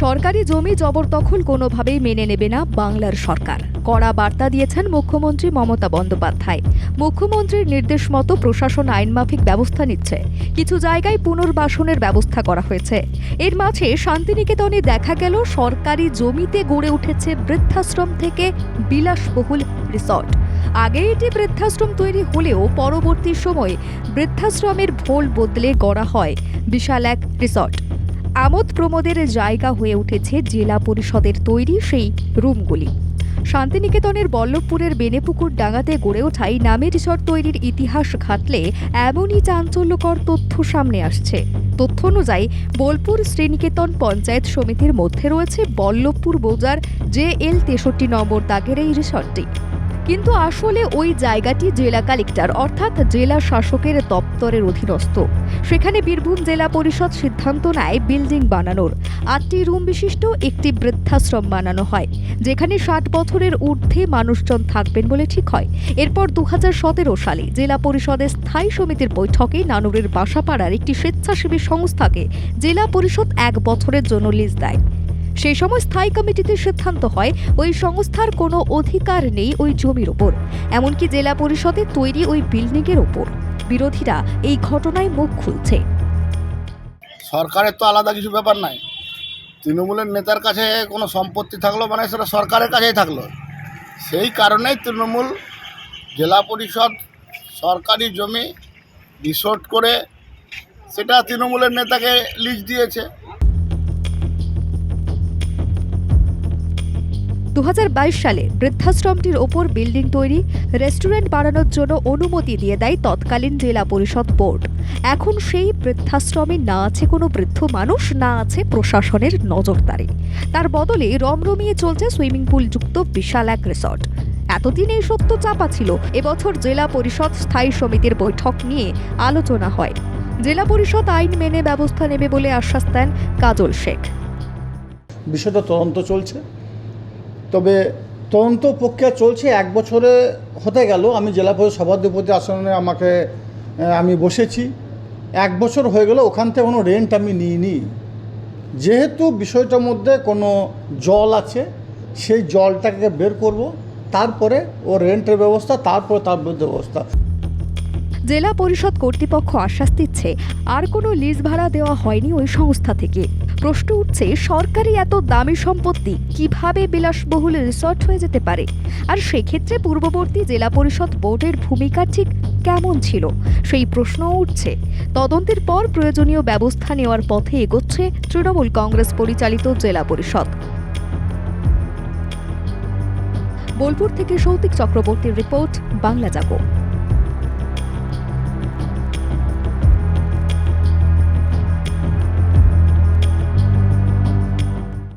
সরকারি জমি জবরদখল কোনোভাবেই মেনে নেবে না বাংলার সরকার। কড়া বার্তা দিয়েছেন মুখ্যমন্ত্রী মমতা বন্দ্যোপাধ্যায়। মুখ্যমন্ত্রীর নির্দেশ মতো প্রশাসন আইনমাফিক ব্যবস্থা নিচ্ছে। কিছু জায়গায় পুনর্বাসনের ব্যবস্থা করা হয়েছে। এর মাঝে শান্তিনিকেতনে দেখা গেল সরকারি জমিতে গড়ে উঠেছে বৃদ্ধাশ্রম থেকে বিলাসবহুল রিসর্ট। আগে এটি বৃদ্ধাশ্রম তৈরি হলেও পরবর্তী সময়ে বৃদ্ধাশ্রমের ভোল বদলে গড়া হয় বিশাল এক রিসর্ট। আমোদ প্রমোদের জায়গা হয়ে উঠেছে জেলা পরিষদের তৈরি সেই রুমগুলি। শান্তিনিকেতনের বল্লভপুরের বেনেপুকুর ডাঙাতে গড়ে ওঠাই নামে রিসর্ট তৈরির ইতিহাস ঘাটলে এমনই চাঞ্চল্যকর তথ্য সামনে আসছে। তথ্য অনুযায়ী, বোলপুর শ্রীনিকেতন পঞ্চায়েত সমিতির মধ্যে রয়েছে বল্লভপুর বোজার জে এল তেষট্টি নম্বর দাগের এই রিসর্টটি। কিন্তু আসলে ওই জায়গাটি জেলা কালেক্টর, অর্থাৎ জেলা শাসকের দপ্তরের অধীনস্থ। সেখানে বীরভূম জেলা পরিষদ সিদ্ধান্ত নেয় বিল্ডিং বানানোর। আটটি রুম বিশিষ্ট, একটি বৃদ্ধাশ্রম বানানো হয়, যেখানে ষাট বছরের ঊর্ধ্বে মানুষজন থাকবেন বলে ঠিক হয়। এরপর দু হাজার সতেরো সালে জেলা পরিষদের স্থায়ী সমিতির বৈঠকে নানুরের বাসাপাড়ার একটি স্বেচ্ছাসেবী সংস্থাকে জেলা পরিষদ এক বছরের জন্য লিজ দেয়। সেই সময় স্থায়ী কমিটিতে সিদ্ধান্ত হয়, ওই সংস্থার কোনো অধিকার নেই ওই জমির ওপর। এমনকি জেলা পরিষদের তৈরি ওই বিল্ডিংয়ের ওপর। বিরোধীরা এই ঘটনায় মুখ খুলছে। সরকারের তো আলাদা কিছু ব্যাপার নাই। তৃণমূলের নেতার কাছে কোনো সম্পত্তি থাকল মানে সেটা সরকারের কাছেই থাকল। সেই কারণেই তৃণমূল জেলা পরিষদ সরকারি জমি রিসোর্ট করে সেটা তৃণমূলের নেতাকে লিজ দিয়েছে। দু হাজার বাইশ সালে বৃদ্ধাশ্রমটির ওপর বিল্ডিং তৈরি, রেস্টুরেন্ট বাড়ানোর জন্য অনুমতি দিয়ে দেয় তৎকালীন জেলা পরিষদ বোর্ড। এখন সেই বৃদ্ধাশ্রমে না আছে কোনো বৃদ্ধ মানুষ, না আছে প্রশাসনের নজরদারি। তার বদলে রমরমিয়ে চলছে সুইমিং পুল যুক্ত বিশাল এক রিসর্ট। এতদিন এই সত্য চাপা ছিল, এবছর জেলা পরিষদ স্থায়ী সমিতির বৈঠক নিয়ে আলোচনা হয়। জেলা পরিষদ আইন মেনে ব্যবস্থা নেবে বলে আশ্বাস দেন কাজল শেখ। বিষয়টা তদন্ত চলছে। তবে তদন্ত প্রক্রিয়া চলছে, এক বছরে হতে গেল। আমি জেলা পরিষদ সভাধিপতি আসনে আমাকে আমি বসেছি। এক বছর হয়ে গেল, ওখান থেকে কোনো রেন্ট আমি নিইনি। যেহেতু বিষয়টার মধ্যে কোনো জল আছে, সেই জলটাকে বের করব, তারপরে ও রেন্টের ব্যবস্থা, তারপরে তার বিরুদ্ধে ব্যবস্থা। জেলা পরিষদ কর্তৃপক্ষ আশ্বাস দিচ্ছে, আর কোনো লিজ ভাড়া দেওয়া হয়নি ওই সংস্থা থেকে। প্রশ্ন উঠছে, সরকারি এত দামি সম্পত্তি কীভাবে বিলাসবহুল রিসর্ট হয়ে যেতে পারে? আর সেক্ষেত্রে পূর্ববর্তী জেলা পরিষদ বোর্ডের ভূমিকা ঠিক কেমন ছিল? সেই প্রশ্নও উঠছে। তদন্তের পর প্রয়োজনীয় ব্যবস্থা নেওয়ার পথে এগোচ্ছে তৃণমূল কংগ্রেস পরিচালিত জেলা পরিষদ। বোলপুর থেকে সৌতিক চক্রবর্তীর রিপোর্ট, বাংলা জাগো